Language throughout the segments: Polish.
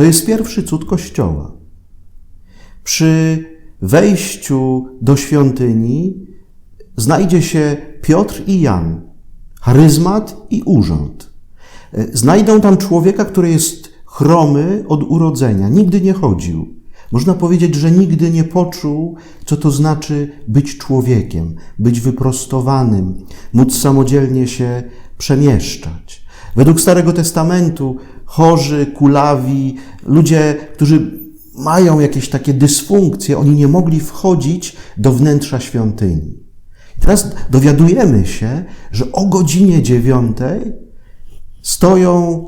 To jest pierwszy cud Kościoła. Przy wejściu do świątyni znajdzie się Piotr i Jan, charyzmat i urząd. Znajdą tam człowieka, który jest chromy od urodzenia, nigdy nie chodził. Można powiedzieć, że nigdy nie poczuł, co to znaczy być człowiekiem, być wyprostowanym, móc samodzielnie się przemieszczać. Według Starego Testamentu chorzy, kulawi, ludzie, którzy mają jakieś takie dysfunkcje, oni nie mogli wchodzić do wnętrza świątyni. Teraz dowiadujemy się, że o godzinie dziewiątej stoją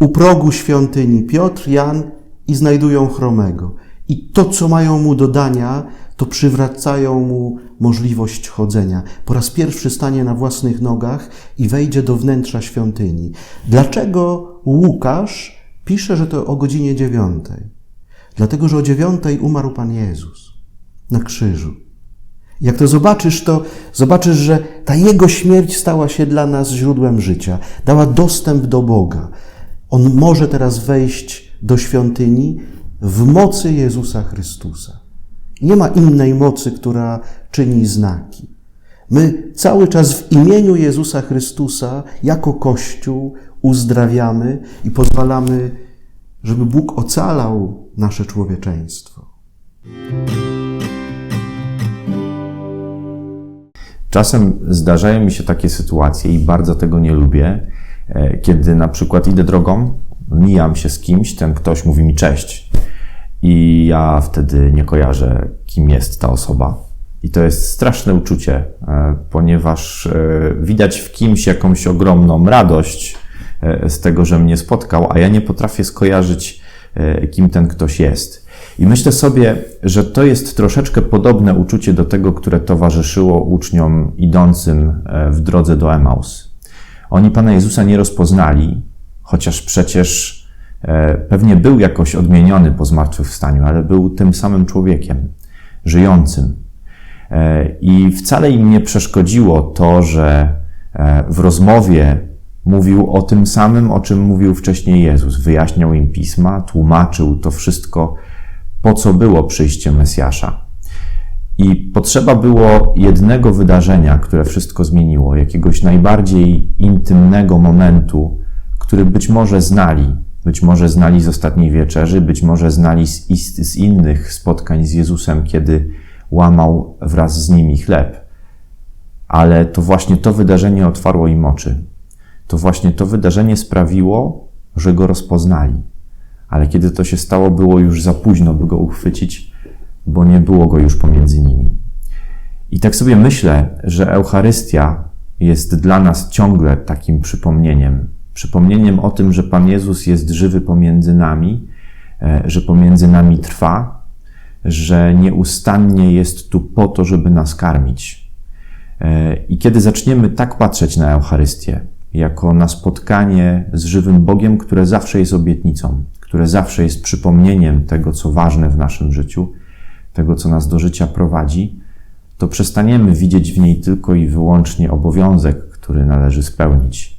u progu świątyni Piotr, Jan i znajdują chromego. I to, co mają mu do dania, to przywracają mu możliwość chodzenia. Po raz pierwszy stanie na własnych nogach i wejdzie do wnętrza świątyni. Dlaczego Łukasz pisze, że to o godzinie dziewiątej? Dlatego, że o dziewiątej umarł Pan Jezus na krzyżu. Jak to zobaczysz, to zobaczysz, że ta Jego śmierć stała się dla nas źródłem życia, dała dostęp do Boga. On może teraz wejść do świątyni w mocy Jezusa Chrystusa. Nie ma innej mocy, która czyni znaki. My cały czas w imieniu Jezusa Chrystusa, jako Kościół, uzdrawiamy i pozwalamy, żeby Bóg ocalał nasze człowieczeństwo. Czasem zdarzają mi się takie sytuacje i bardzo tego nie lubię, e, kiedy na przykład idę drogą, mijam się z kimś, ten ktoś mówi mi cześć i ja wtedy nie kojarzę, kim jest ta osoba. I to jest straszne uczucie, e, ponieważ e, widać w kimś jakąś ogromną radość z tego, że mnie spotkał, a ja nie potrafię skojarzyć, kim ten ktoś jest. I myślę sobie, że to jest troszeczkę podobne uczucie do tego, które towarzyszyło uczniom idącym e, w drodze do Emaus. Oni Pana Jezusa nie rozpoznali, chociaż przecież e, pewnie był jakoś odmieniony po zmartwychwstaniu, ale był tym samym człowiekiem, żyjącym. E, I wcale im nie przeszkodziło to, że w rozmowie mówił o tym samym, o czym mówił wcześniej Jezus. Wyjaśniał im pisma, tłumaczył to wszystko po co było przyjście Mesjasza. I potrzeba było jednego wydarzenia, które wszystko zmieniło, jakiegoś najbardziej intymnego momentu, który być może znali, być może znali z ostatniej wieczerzy, być może znali z, z innych spotkań z Jezusem, kiedy łamał wraz z nimi chleb. Ale to właśnie to wydarzenie otwarło im oczy. To właśnie to wydarzenie sprawiło, że go rozpoznali ale kiedy to się stało, było już za późno, by go uchwycić, bo nie było go już pomiędzy nimi. I tak sobie myślę, że Eucharystia jest dla nas ciągle takim przypomnieniem. Przypomnieniem o tym, że Pan Jezus jest żywy pomiędzy nami, e, że pomiędzy nami trwa, że nieustannie jest tu po to, żeby nas karmić. E, I kiedy zaczniemy tak patrzeć na Eucharystię, jako na spotkanie z żywym Bogiem, które zawsze jest obietnicą, które zawsze jest przypomnieniem tego, co ważne w naszym życiu, tego, co nas do życia prowadzi, to przestaniemy widzieć w niej tylko i wyłącznie obowiązek, który należy spełnić,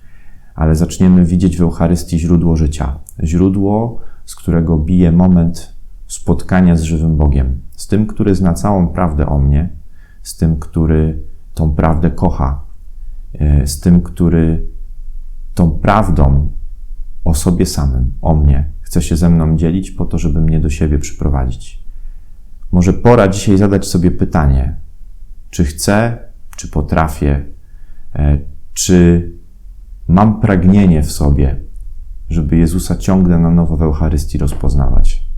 ale zaczniemy widzieć w Eucharystii źródło życia, źródło, z którego bije moment spotkania z żywym Bogiem, z tym, który zna całą prawdę o mnie, z tym, który tą prawdę kocha, e, z tym, który tą prawdą o sobie samym, o mnie, chce się ze mną dzielić po to, żeby mnie do siebie przyprowadzić. Może pora dzisiaj zadać sobie pytanie, czy chcę, czy potrafię, e, czy mam pragnienie w sobie, żeby Jezusa ciągle na nowo w Eucharystii rozpoznawać.